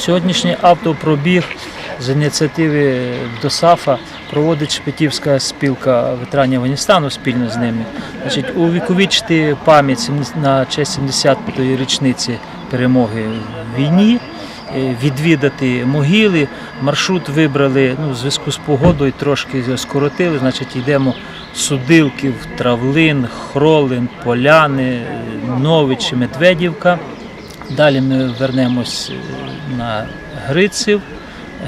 Сьогоднішній автопробіг з ініціативи ДОСАФа проводить Шпетівська спілка ветеранів Афганістану спільно з ними. Значить, увіковічити пам'ять на честь 70-ї річниці перемоги в війні, е, відвідати могили. Маршрут вибрали ну, в зв'язку з погодою, трошки скоротили. Значить, йдемо Судилків, Травлин, Хролин, Поляни, Новичі, Медведівка. Далі ми вернемось е, на Гриців,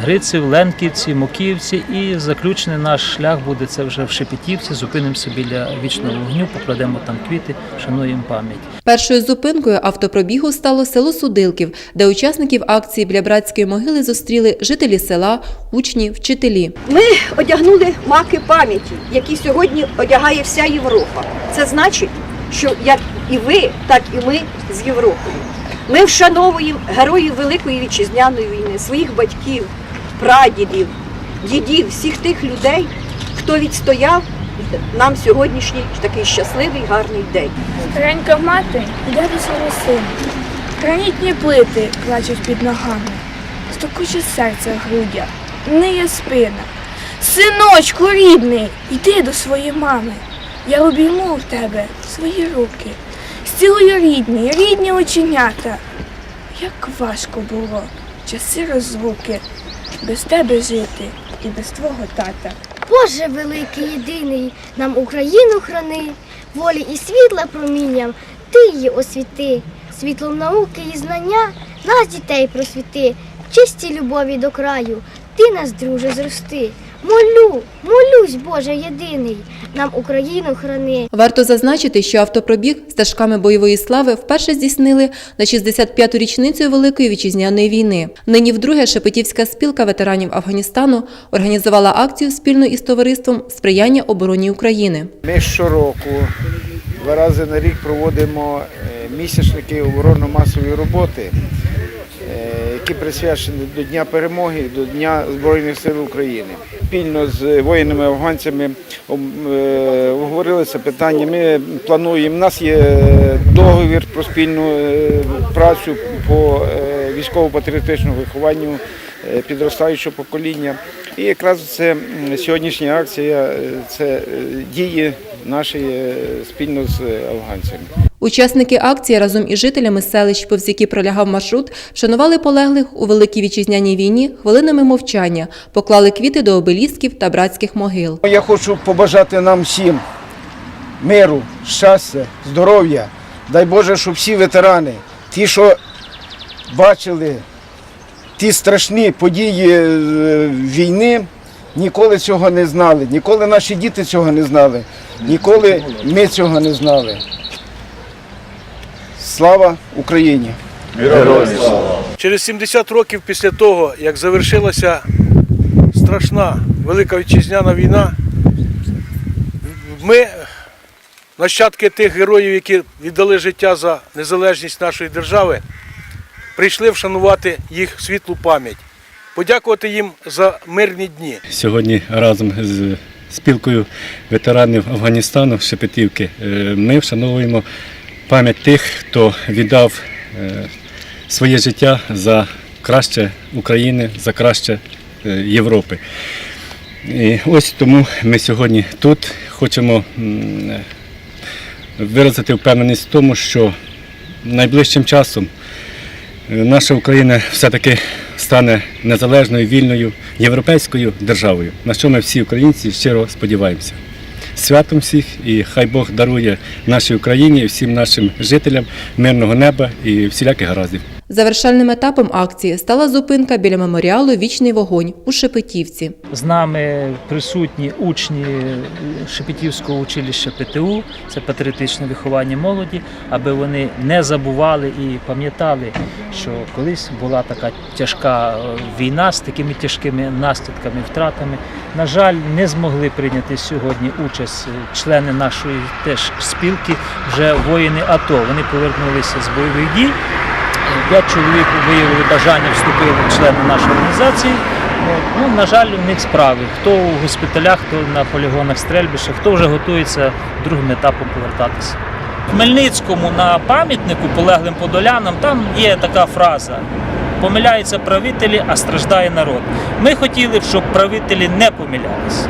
Гриців, Ленківці, Мокіївці і заключний наш шлях буде це вже в Шепетівці. Зупинимося біля вічного вогню, покладемо там квіти, шануємо пам'ять. Першою зупинкою автопробігу стало село Судилків, де учасників акції біля братської могили зустріли жителі села, учні, вчителі. Ми одягнули маки пам'яті, які сьогодні одягає вся Європа. Це значить, що як і ви, так і ми з Європою. Ми вшановуємо героїв Великої вітчизняної війни, своїх батьків, прадідів, дідів, всіх тих людей, хто відстояв нам сьогоднішній такий щасливий, гарний день. Старенька мати йде до свого сина. Гранітні плити плачуть під ногами, стукуче серце в грудях, ниє спина. Синочку рідний, йди до своєї мами. Я обійму в тебе свої руки. Зцілую рідні, рідні оченята. Як важко було часи розлуки, без тебе жити і без твого тата. Боже великий єдиний, нам Україну храни, волі і світла промінням, ти її освіти, світлом науки і знання, нас дітей просвіти, в чистій любові до краю, ти нас, друже, зрости. Молю, молюсь, Боже єдиний, нам Україну храни. Варто зазначити, що автопробіг стежками бойової слави вперше здійснили на 65-ту річницю Великої вітчизняної війни. Нині вдруге Шепетівська спілка ветеранів Афганістану організувала акцію спільно із товариством сприяння обороні України. Ми щороку два рази на рік проводимо е, місячники оборонно-масової роботи, е, які присвячені до Дня перемоги, до Дня Збройних сил України. Спільно з воїнами афганцями об- е, обговорили це питання. Ми плануємо. У нас є договір про спільну е, працю по е, військово-патріотичному вихованню е, підростаючого покоління. І якраз це сьогоднішня акція е, це е, дії наші е, спільно з е, афганцями. Учасники акції разом із жителями селищ, повз які пролягав маршрут, вшанували полеглих у Великій вітчизняній війні хвилинами мовчання, поклали квіти до обелісків та братських могил. Я хочу побажати нам всім миру, щастя, здоров'я. Дай Боже, щоб всі ветерани, ті, що бачили ті страшні події е, війни, ніколи цього не знали, ніколи наші діти цього не знали, ніколи ми цього не знали. Слава Україні! Через 70 років після того, як завершилася страшна велика вітчизняна війна, ми, нащадки тих героїв, які віддали життя за незалежність нашої держави, прийшли вшанувати їх світлу пам'ять, подякувати їм за мирні дні. Сьогодні разом з спілкою ветеранів Афганістану Шепетівки е, ми вшановуємо пам'ять тих, хто віддав е, своє життя за краще України, за краще е, Європи. І ось тому ми сьогодні тут хочемо виразити впевненість в тому, що найближчим часом Е, наша Україна все-таки стане незалежною, вільною європейською державою, на що ми всі українці щиро сподіваємося. Святом всіх і хай Бог дарує нашій Україні всім нашим жителям мирного неба і всіляких гараздів. Завершальним етапом акції стала зупинка біля меморіалу Вічний вогонь у Шепетівці. З нами присутні учні Шепетівського училища ПТУ, це патріотичне виховання молоді, аби вони не забували і пам'ятали, що колись була така тяжка е, війна з такими тяжкими наслідками, втратами. На жаль, не змогли прийняти сьогодні участь е, члени нашої теж спілки, вже воїни АТО. Вони повернулися з бойових дій. П'ять чоловік виявили бажання вступили в члени нашої організації. Ну, на жаль, у них справи. Хто у госпіталях, хто на полігонах стрельбища, хто вже готується другим етапом повертатися. В Хмельницькому на пам'ятнику полеглим подолянам там є така фраза помиляються правителі, а страждає народ. Ми хотіли б, щоб правителі не помилялися.